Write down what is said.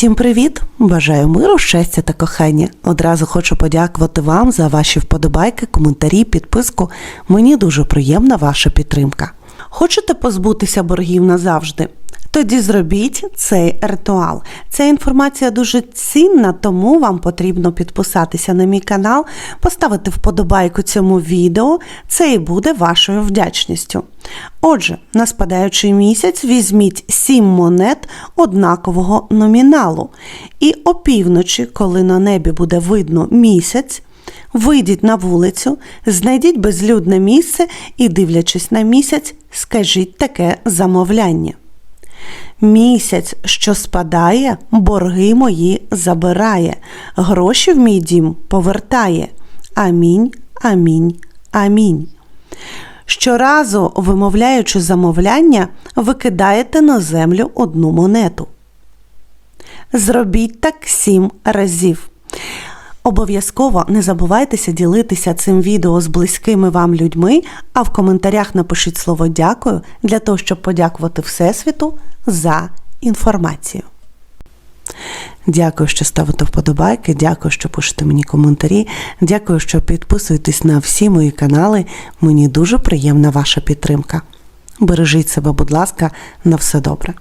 Всім привіт! Бажаю миру, щастя та кохання. Одразу хочу подякувати вам за ваші вподобайки, коментарі, підписку. Мені дуже приємна ваша підтримка. Хочете позбутися боргів назавжди? Тоді зробіть цей ритуал. Ця інформація дуже цінна, тому вам потрібно підписатися на мій канал, поставити вподобайку цьому відео. Це і буде вашою вдячністю. Отже, на спадаючий місяць візьміть 7 монет однакового номіналу. І опівночі, коли на небі буде видно місяць, Вийдіть на вулицю, знайдіть безлюдне місце і, дивлячись на місяць, скажіть таке замовляння. Місяць, що спадає, борги мої забирає, гроші в мій дім повертає. Амінь, амінь, амінь. Щоразу, вимовляючи замовляння, ви кидаєте на землю одну монету. Зробіть так сім разів. Обов'язково не забувайтеся ділитися цим відео з близькими вам людьми, а в коментарях напишіть слово дякую для того, щоб подякувати Всесвіту за інформацію. Дякую, що ставите вподобайки, дякую, що пишете мені коментарі, дякую, що підписуєтесь на всі мої канали. Мені дуже приємна ваша підтримка. Бережіть себе, будь ласка, на все добре.